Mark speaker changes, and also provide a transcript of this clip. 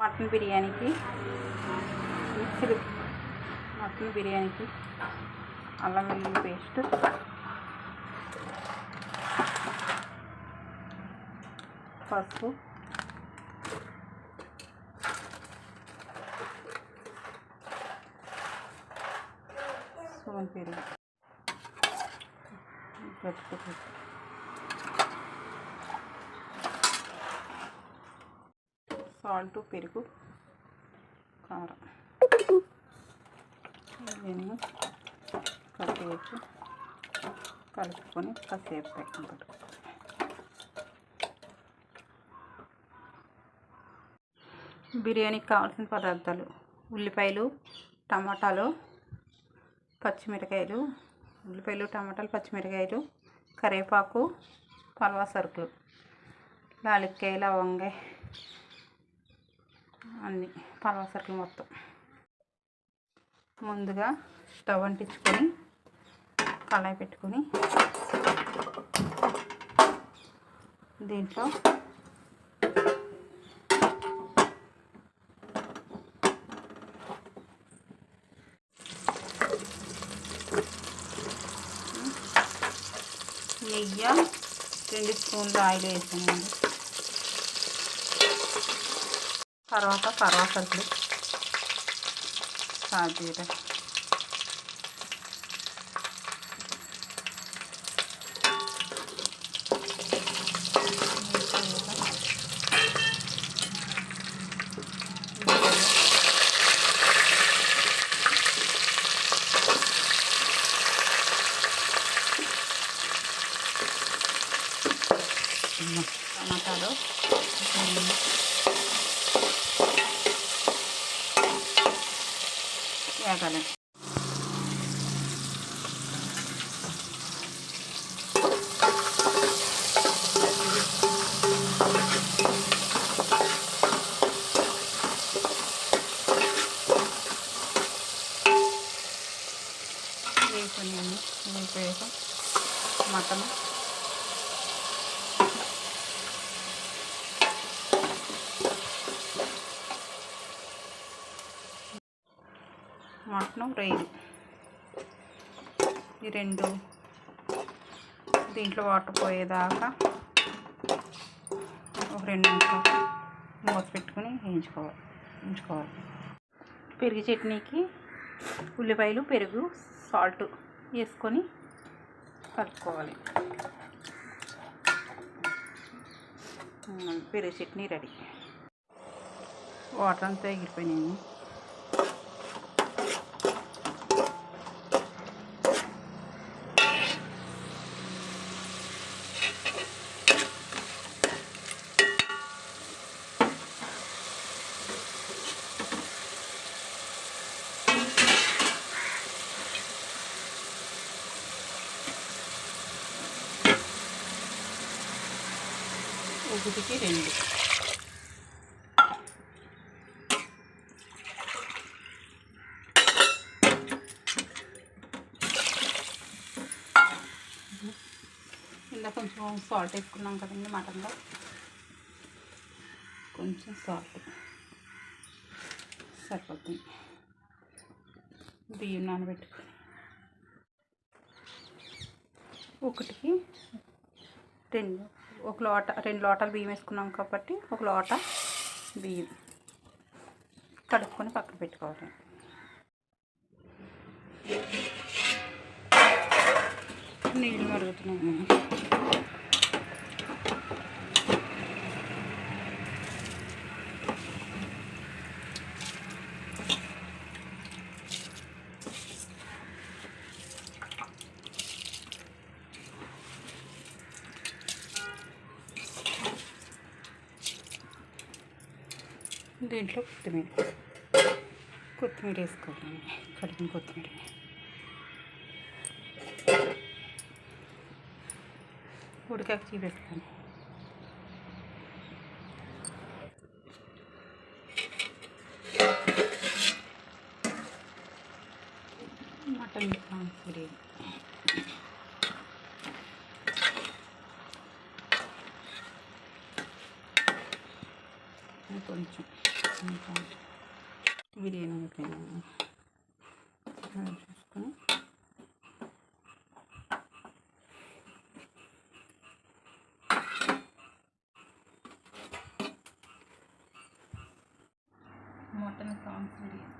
Speaker 1: Mutton బిర్యానీకి. Mixed mutton బిర్యానీకి అల్లం వెల్లుల్లి పేస్ట్. పసుపు. సోన్ పెరుగు. గట్టుకు సాల్ట్ పెరుగు కారం. ఇవన్నీ కలిపేసి కలుపుకొని కాసేపు పక్కన పెట్టుకోవాలి. బిర్యానీకి కావాల్సిన పదార్థాలు ఉల్లిపాయలు టమాటాలు పచ్చిమిరకాయలు ఉల్లిపాయలు టమాటాలు పచ్చిమిరకాయలు కరివేపాకు పలవా సరుకులు లాలిక్కాయ లవంగాయ అన్నీ పలవా సరుకులు మొత్తం. ముందుగా స్టవ్ అంటించుకొని కళాయి పెట్టుకొని దీంట్లో నెయ్యి రెండు స్పూన్లు ఆయిల్ వేసానండి తర్వాత కరవాసరుకులు సాజీర టమాటాలు వేగాలి వేసుకుని వేసి మటన్ మటన్ రొయ్యలు ఈ రెండు దీంట్లో వాటర్ పోయేదాకా ఒక రెండు నిమిషాలు మూత పెట్టుకుని వేయించుకోవాలి. ఉంచుకోవాలి పెరుగు చట్నీకి ఉల్లిపాయలు పెరుగు సాల్ట్ వేసుకొని కలుపుకోవాలి. పెరుగు చట్నీ రెడీ. వాటర్ అంతా ఎగిరిపోయినాయి. ఒకటికి రెండు. ఇలా కొంచెం సాల్ట్ వేసుకున్నాం కదండి మటన్లో. కొంచెం సాల్ట్. సరిపోతుంది. బియ్యం నానబెట్టుకుని. ఒకటికి రెండు. ఒక లోట రెండు లోటాలు బియ్యం వేసుకున్నాం కాబట్టి ఒక లోట బియ్యం కడుక్కొని పక్కన పెట్టుకోవాలి. నీళ్ళు మరుగుతున్నాము దీంట్లో కొత్తిమీర. కొత్తిమీర వేసుకోవాలి కడిగిన కొత్తిమీర. ఉడికాక పెట్టుకోండి మటన్ ప్రాన్స్ బిర్యానీ కొంచెం. బిర్యానీ అయిపోయినా చూసుకొని. Mutton prawns biryani.